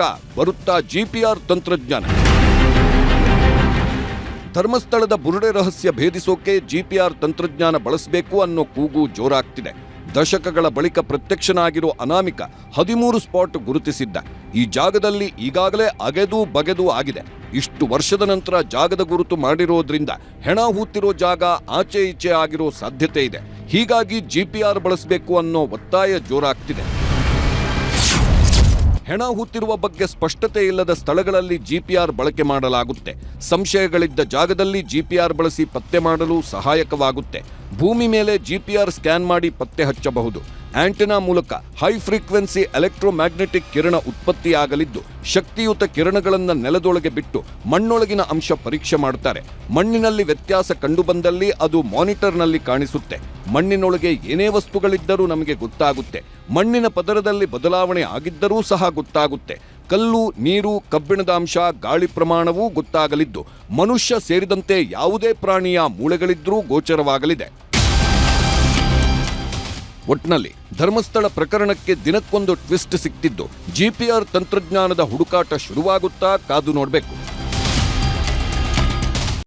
ಬರುತ್ತಾ ಜಿಪಿಆರ್ ತಂತ್ರಜ್ಞಾನ. ಧರ್ಮಸ್ಥಳದ ಬುರುಡೆ ರಹಸ್ಯ ಭೇದಿಸೋಕೆ ಜಿಪಿಆರ್ ತಂತ್ರಜ್ಞಾನ ಬಳಸಬೇಕು ಅನ್ನೋ ಕೂಗು ಜೋರಾಗ್ತಿದೆ. ದಶಕಗಳ ಬಳಿಕ ಪ್ರತ್ಯಕ್ಷನಾಗಿರೋ ಅನಾಮಿಕ ಹದಿಮೂರು ಸ್ಪಾಟ್ ಗುರುತಿಸಿದ್ದ. ಈ ಜಾಗದಲ್ಲಿ ಈಗಾಗಲೇ ಅಗೆದು ಬಗೆದು ಆಗಿದೆ. ಇಷ್ಟು ವರ್ಷದ ನಂತರ ಜಾಗದ ಗುರುತು ಮಾಡಿರೋದ್ರಿಂದ ಹೆಣ ಹೂತಿರೋ ಜಾಗ ಆಚೆ ಈಚೆ ಆಗಿರೋ ಸಾಧ್ಯತೆ ಇದೆ. ಹೀಗಾಗಿ ಜಿಪಿಆರ್ ಬಳಸಬೇಕು ಅನ್ನೋ ಒತ್ತಾಯ ಜೋರಾಗ್ತಿದೆ. ಹೆಣ ಹೂತಿರುವ ಬಗ್ಗೆ ಸ್ಪಷ್ಟತೆ ಇಲ್ಲದ ಸ್ಥಳಗಳಲ್ಲಿ ಜಿಪಿಆರ್ ಬಳಕೆ ಮಾಡಲಾಗುತ್ತೆ. ಸಂಶಯಗಳಿದ್ದ ಜಾಗದಲ್ಲಿ ಜಿಪಿಆರ್ ಬಳಸಿ ಪತ್ತೆ ಮಾಡಲು ಸಹಾಯಕವಾಗುತ್ತೆ. ಭೂಮಿ ಮೇಲೆ ಜಿಪಿಆರ್ ಸ್ಕ್ಯಾನ್ ಮಾಡಿ ಪತ್ತೆ ಹಚ್ಚಬಹುದು. ಆಂಟೆನಾ ಮೂಲಕ ಹೈ ಫ್ರೀಕ್ವೆನ್ಸಿ ಎಲೆಕ್ಟ್ರೋಮ್ಯಾಗ್ನೆಟಿಕ್ ಕಿರಣ ಉತ್ಪತ್ತಿಯಾಗಲಿದ್ದು, ಶಕ್ತಿಯುತ ಕಿರಣಗಳನ್ನು ನೆಲದೊಳಗೆ ಬಿಟ್ಟು ಮಣ್ಣೊಳಗಿನ ಅಂಶ ಪರೀಕ್ಷೆ ಮಾಡುತ್ತಾರೆ ಮಣ್ಣಿನಲ್ಲಿ ವ್ಯತ್ಯಾಸ ಕಂಡುಬಂದಲ್ಲಿ ಅದು ಮಾನಿಟರ್ನಲ್ಲಿ ಕಾಣಿಸುತ್ತೆ. ಮಣ್ಣಿನೊಳಗೆ ಏನೇ ವಸ್ತುಗಳಿದ್ದರೂ ನಮಗೆ ಗೊತ್ತಾಗುತ್ತೆ. ಮಣ್ಣಿನ ಪದರದಲ್ಲಿ ಬದಲಾವಣೆ ಆಗಿದ್ದರೂ ಸಹ ಗೊತ್ತಾಗುತ್ತೆ. ಕಲ್ಲು, ನೀರು, ಕಬ್ಬಿಣದ ಅಂಶ, ಗಾಳಿ ಪ್ರಮಾಣವೂ ಗೊತ್ತಾಗಲಿದ್ದು, ಮನುಷ್ಯ ಸೇರಿದಂತೆ ಯಾವುದೇ ಪ್ರಾಣಿಯ ಮೂಳೆಗಳಿದ್ರೂ ಗೋಚರವಾಗಲಿದೆ. ಒಟ್ನಲ್ಲಿ, ಧರ್ಮಸ್ಥಳ ಪ್ರಕರಣಕ್ಕೆ ದಿನಕ್ಕೊಂದು ಟ್ವಿಸ್ಟ್ ಸಿಕ್ತಿದ್ದು, ಜಿಪಿಆರ್ ತಂತ್ರಜ್ಞಾನದ ಹುಡುಕಾಟ ಶುರುವಾಗುತ್ತಾ ಕಾದು ನೋಡಬೇಕು.